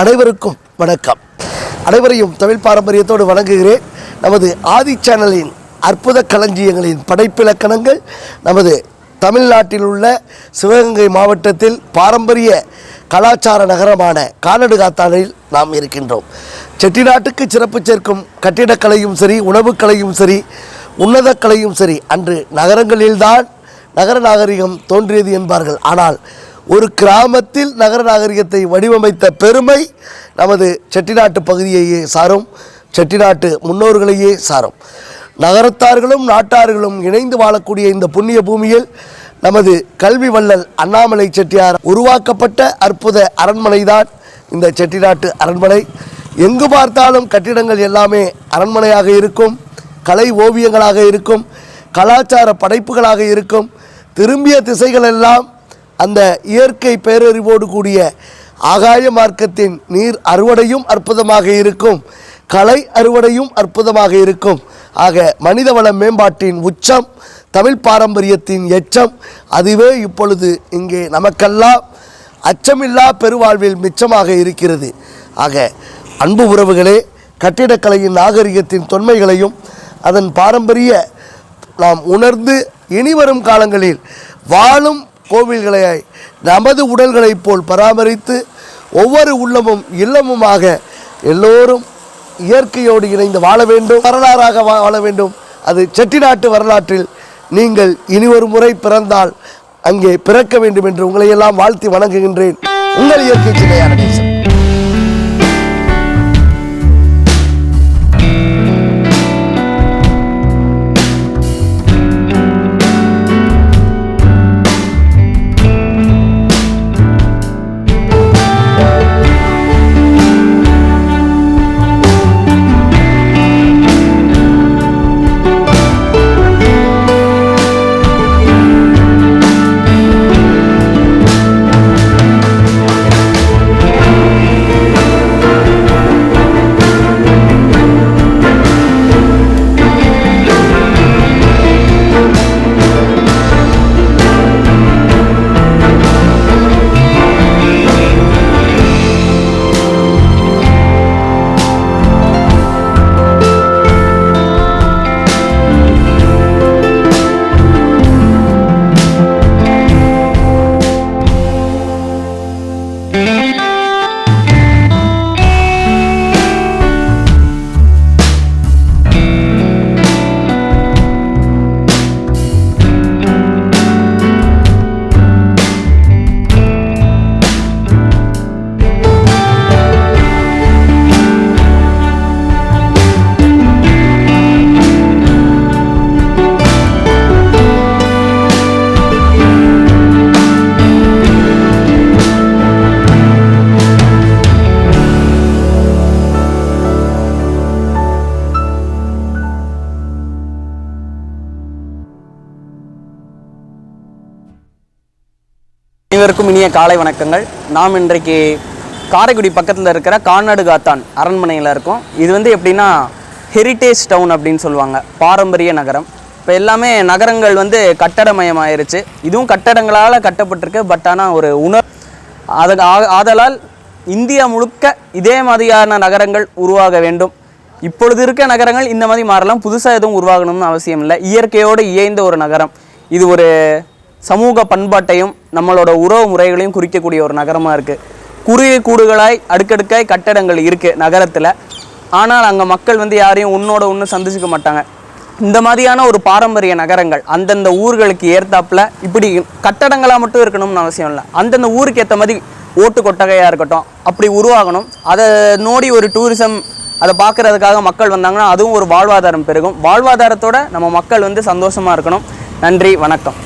அனைவருக்கும் வணக்கம். அனைவரையும் தமிழ் பாரம்பரியத்தோடு வணங்குகிறேன். நமது ஆதி சேனலின் அற்புத களஞ்சியங்களின் படைப்பிலக்கணங்கள் நமது தமிழ்நாட்டில் உள்ள சிவகங்கை மாவட்டத்தில் பாரம்பரிய கலாச்சார நகரமான கானடு காத்தானில் நாம் இருக்கின்றோம். செட்டிநாட்டுக்கு சிறப்பு சேர்க்கும் கட்டிடக்கலையும் சரி உணவுக்கலையும் சரி உன்னதக்கலையும் சரி அன்று நகரங்களில்தான் நகர நாகரிகம் தோன்றியது என்பார்கள். ஆனால் ஒரு கிராமத்தில் நகர நாகரிகத்தை வடிவமைத்த பெருமை நமது செட்டிநாட்டு பகுதியையே சாரும் செட்டிநாட்டு முன்னோர்களையே சாரும். நகரத்தார்களும் நாட்டார்களும் இணைந்து வாழக்கூடிய இந்த புண்ணிய பூமியில் நமது கல்வி வள்ளல் அண்ணாமலை செட்டியார் உருவாக்கப்பட்ட அற்புத அரண்மனைதான். இந்த செட்டிநாட்டு அரண்மனை. எங்கு பார்த்தாலும் கட்டிடங்கள் எல்லாமே அரண்மனையாக இருக்கும். கலை ஓவியங்களாக இருக்கும். கலாச்சார படைப்புகளாக இருக்கும். திரும்பிய திசைகளெல்லாம் அந்த இயற்கை பேரறிவோடு கூடிய ஆகாய மார்க்கத்தின் நீர் அறுவடையும் அற்புதமாக இருக்கும். கலை அறுவடையும் அற்புதமாக இருக்கும். ஆக மனிதவள மேம்பாட்டின் உச்சம் தமிழ் பாரம்பரியத்தின் எச்சம் அதுவே இப்பொழுது இங்கே நமக்கெல்லாம் அச்சமில்லா பெருவாழ்வில் மிச்சமாக இருக்கிறது. ஆக அன்பு உறவுகளே கட்டிடக்கலையின் நாகரிகத்தின் தொன்மைகளையும் அதன் பாரம்பரிய நாம் உணர்ந்து இனிவரும் காலங்களில் வாழும் கோவில்களை நமது உடல்களைப் போல் பராமரித்து ஒவ்வொரு உள்ளமும் இல்லமுமாக எல்லோரும் இயற்கையோடு இணைந்து வாழ வேண்டும் வரலாறாக வா- வாழ வேண்டும். அது செட்டிநாட்டு வரலாற்றில் நீங்கள் இனி ஒரு முறை பிறந்தால் அங்கே பிறக்க வேண்டும் என்று உங்களையெல்லாம் வாழ்த்தி வணங்குகின்றேன். உங்கள் இயற்கை சின்னையான அனைவருக்கும் இனிய காலை வணக்கங்கள். நாம் இன்றைக்கு காரைக்குடி பக்கத்தில் இருக்கிற காநாடு காத்தான் அரண்மனையில் இருக்கோம். இது வந்து எப்படின்னா ஹெரிட்டேஜ் டவுன் அப்படின்னு சொல்லுவாங்க. பாரம்பரிய நகரம். இப்போ எல்லாமே நகரங்கள் வந்து கட்டடமயமாயிருச்சு. இதுவும் கட்டடங்களால் கட்டப்பட்டிருக்கு. பட் ஆனால் ஒரு உணர் அது ஆ- ஆதலால் இந்தியா முழுக்க இதே மாதிரியான நகரங்கள் உருவாக வேண்டும். இப்பொழுது இருக்க நகரங்கள் இந்த மாதிரி மாறலாம். புதுசாக எதுவும் உருவாகணும்னு அவசியம் இல்லை இயற்கையோடு இயைந்த ஒரு நகரம். இது ஒரு சமூக பண்பாட்டையும் நம்மளோட உறவு முறைகளையும் குறிக்கக்கூடிய ஒரு நகரமாக இருக்குது குறுகிய கூடுகளாய் அடுக்கடுக்காய் கட்டடங்கள் இருக்குது நகரத்தில். ஆனால் அங்கே மக்கள் வந்து யாரையும் உன்னோட ஒன்று சந்திச்சுக்க மாட்டாங்க. இந்த மாதிரியான ஒரு பாரம்பரிய நகரங்கள் அந்தந்த ஊர்களுக்கு ஏற்றாப்புல இப்படி கட்டடங்களாக மட்டும் இருக்கணும்னு அவசியம் இல்லை. அந்தந்த ஊருக்கு ஏற்ற மாதிரி ஓட்டு கொட்டகையாக இருக்கட்டும் அப்படி உருவாகணும். அதை நோடி ஒரு டூரிசம் அதை பார்க்குறதுக்காக மக்கள் வந்தாங்கன்னா அதுவும் ஒரு வாழ்வாதாரம் பெருகும். வாழ்வாதாரத்தோட நம்ம மக்கள் வந்து சந்தோஷமாக இருக்கணும். நன்றி வணக்கம்.